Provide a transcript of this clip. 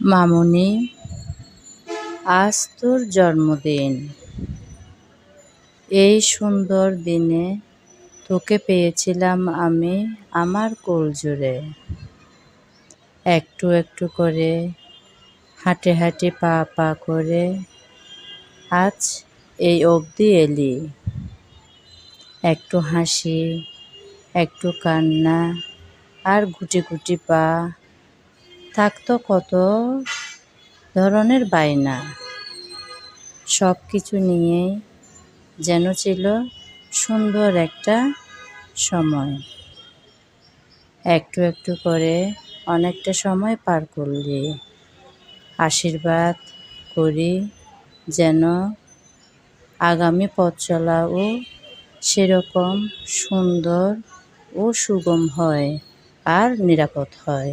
মামুনি, আজ তোর জন্মদিন। এই সুন্দর দিনে তোকে পেয়েছিলাম আমি আমার কোলজুড়ে একটু একটু করে হাঁটে হাঁটে পা পা করে আজ এই অবধি এলি। একটু হাসি, একটু কান্না আর গুটি গুটি পা থাকতো কত ধরনের বায়না। সব কিছু নিয়েই যেন ছিল সুন্দর একটা সময়। একটু একটু করে অনেকটা সময় পার করলি আশীর্বাদ করি যেন আগামী পথ চলাও সেরকম সুন্দর ও সুগম হয় আর নিরাপদ হয়।